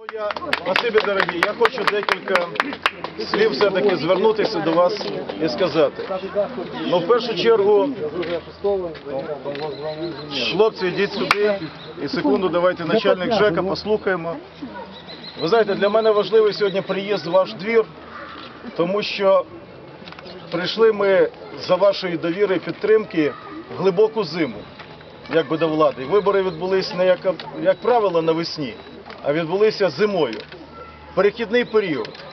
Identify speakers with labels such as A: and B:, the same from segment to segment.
A: Ну, Я, спасибі, дорогі, я хочу декілька слів все-таки звернутися до вас і сказати. Ну, в першу чергу, хлопці, йдіть сюди і секунду давайте начальник ЖЕКа послухаємо. Ви знаєте, для мене важливий сьогодні приїзд в ваш двір, тому що прийшли ми за вашої довіри і підтримки в глибоку зиму, як би до влади. Вибори відбулись не як, як правило навесні, відбулися зимою. Перехідний період,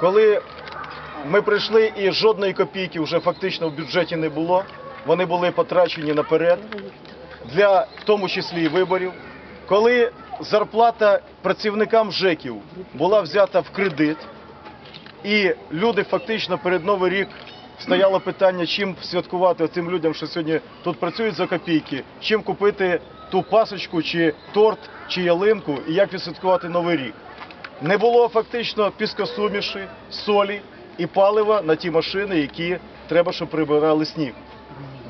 A: коли ми прийшли і жодної копійки вже фактично в бюджеті не було. Вони були потрачені наперед для в тому числі і виборів. Коли зарплата працівникам ЖЕКів була взята в кредит, і люди фактично перед Новий рік стояло питання, чим святкувати тим людям, що сьогодні тут працюють за копійки, чим купити ту пасочку, чи торт, чи ялинку, і як відсвяткувати Новий рік. Не було фактично піскосуміші, солі і палива на ті машини, які треба, щоб прибирали сніг.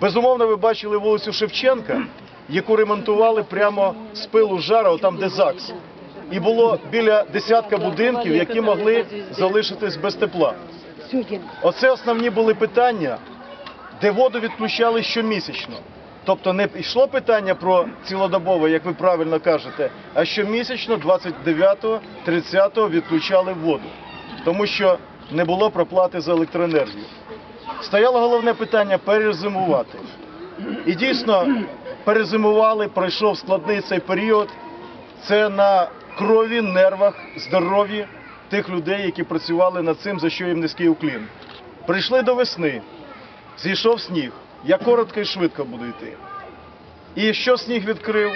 A: Безумовно, ви бачили вулицю Шевченка, яку ремонтували прямо з пилу жара, там де ЗАГС. І було біля десятка будинків, які могли залишитись без тепла. Оце основні були питання, де воду відключали щомісячно. Тобто не йшло питання про цілодобове, як ви правильно кажете, а щомісячно 29-го, 30-го відключали воду, тому що не було проплати за електроенергію. Стояло головне питання перезимувати. І дійсно перезимували, пройшов складний цей період. Це на крові, нервах, здоров'ї тих людей, які працювали над цим, за що їм низький уклін. Прийшли до весни, зійшов сніг. Я коротко і швидко буду йти. І що сніг відкрив?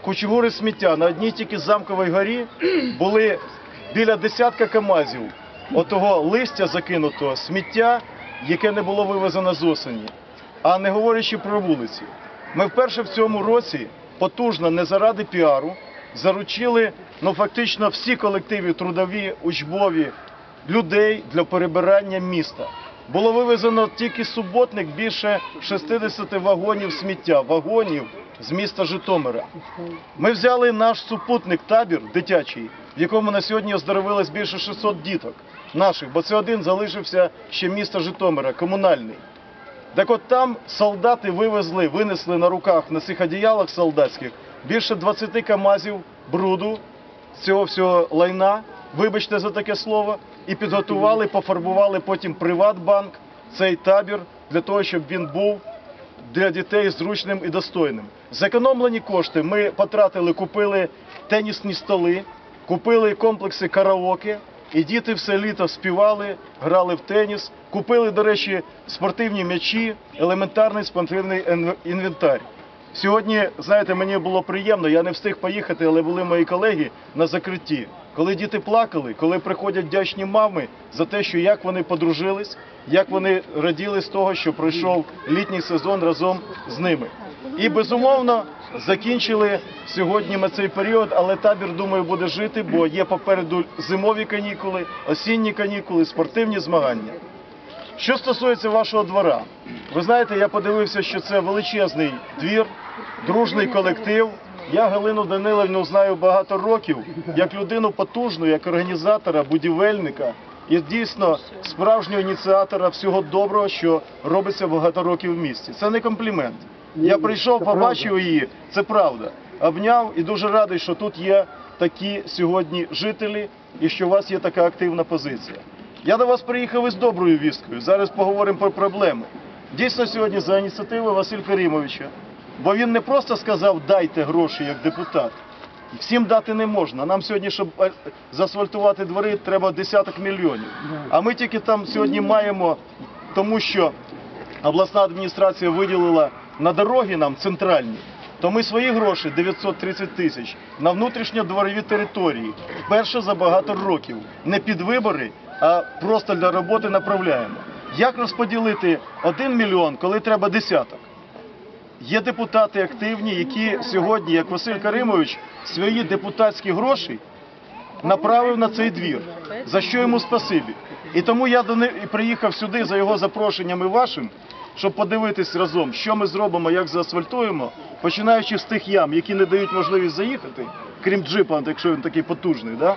A: Кучугури сміття на одній тільки замковій горі були біля десятка камазів отого листя закинутого сміття, яке не було вивезено з осені. А не говорячи про вулиці. Ми вперше в цьому році потужно, не заради піару, заручили ну фактично всі колективи трудові, учбові людей для перебирання міста. Було вивезено тільки суботник більше 60 вагонів сміття, вагонів з міста Житомира. Ми взяли наш супутник табір дитячий, в якому на сьогодні оздоровилось більше 600 діток наших, бо це один залишився ще міста Житомира, комунальний. Так от там солдати вивезли, винесли на руках на цих одіялах солдатських більше 20 камазів бруду цього всього лайна, вибачте за таке слово, і підготували, пофарбували потім Приватбанк, цей табір, для того, щоб він був для дітей зручним і достойним. Зекономлені кошти ми потратили, купили тенісні столи, купили комплекси караоке, і діти все літо співали, грали в теніс, купили, до речі, спортивні м'ячі, елементарний спортивний ен- інвентар. Сьогодні, знаєте, мені було приємно, я не встиг поїхати, але були мої колеги на закритті. Коли діти плакали, коли приходять вдячні мами за те, що як вони подружились, як вони раділи з того, що пройшов літній сезон разом з ними. І безумовно закінчили сьогодні ми цей період, але табір, думаю, буде жити, бо є попереду зимові канікули, осінні канікули, спортивні змагання. Що стосується вашого двора, ви знаєте, я подивився, що це величезний двір, дружний колектив. Я Галину Данилівну знаю багато років, як людину потужну, як організатора, будівельника і дійсно справжнього ініціатора всього доброго, що робиться багато років в місті. Це не комплімент. Я прийшов, побачив її, це правда. Обняв і дуже радий, що тут є такі сьогодні жителі і що у вас є така активна позиція. Я до вас приїхав із доброю вісткою. Зараз поговоримо про проблеми. Дійсно, сьогодні за ініціативою Василь Каримовича, бо він не просто сказав дайте гроші як депутат. Всім дати не можна. Нам сьогодні, щоб е, заасфальтувати двори, треба десяток мільйонів. А ми тільки там сьогодні маємо, тому що обласна адміністрація виділила на дороги нам центральні, то ми свої гроші 930 тисяч на внутрішньодворові території вперше за багато років не під вибори, а просто для роботи направляємо. Як розподілити 1 мільйон, коли треба десяток? Є депутати активні, які сьогодні, як Василь Каримович, свої депутатські гроші направив на цей двір, за що йому спасибі. І тому я приїхав сюди за його запрошенням і вашим, щоб подивитись разом, що ми зробимо, як заасфальтуємо, починаючи з тих ям, які не дають можливість заїхати, крім джипа, якщо він такий потужний. Да?